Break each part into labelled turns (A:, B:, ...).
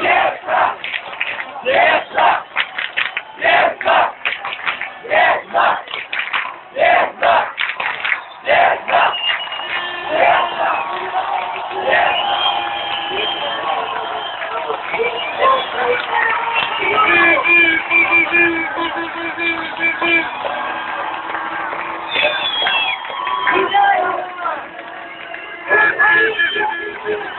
A: Desça! está? Desça!
B: Desça!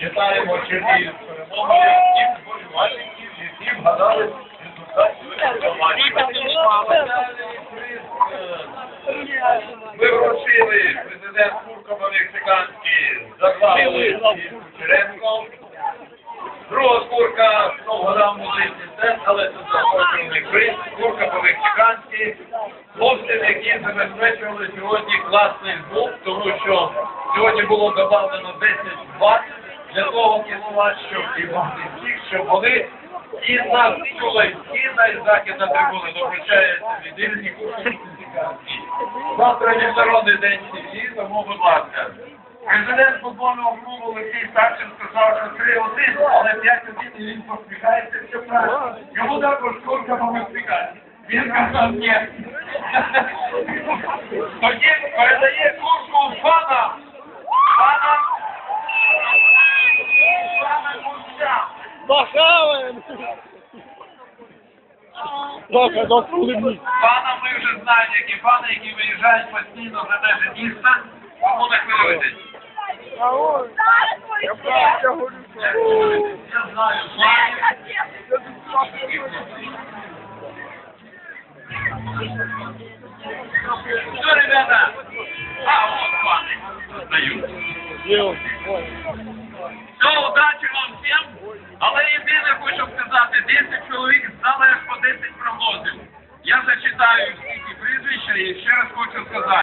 C: Вітаємо Чернігів з перемогою. Всім болівальників, які вгадали Ми вручили президент Куркова мексиканський заклали Кучеренко. Друга курка музичний тест, але це запрошений приз. Курка по-мексиканськи. Хлопцям, які забезпечували сьогодні класний звук, тому що сьогодні було додано 10 ватт для того щоб і всіх, щоб вони і на чули, і на і західна трибуни доручається від імені Курки. Завтра міжнародний день сім'ї, тому будь ласка. Президент футбольного клубу Олексій Савчин сказав, що 3-1, але 5-1 і він посміхається, все правильно. Йому також курка по-мексиканськи. Він казав, ні. Тоді передає курку Курча.
B: Махаем! Дока, дока, улыбнись.
C: Пана ми вже знаємо, які пани, які виїжджають постійно за межі міста, тому не хвилюйтесь.
A: Я
C: знаю. Что, ребята? А, вот паны. Дают. Все, удачі вам всім. Але єдине хочу сказати, 10 чоловік знали по 10 прогнозів. Я зачитаю всі ці прізвища і ще раз хочу сказати.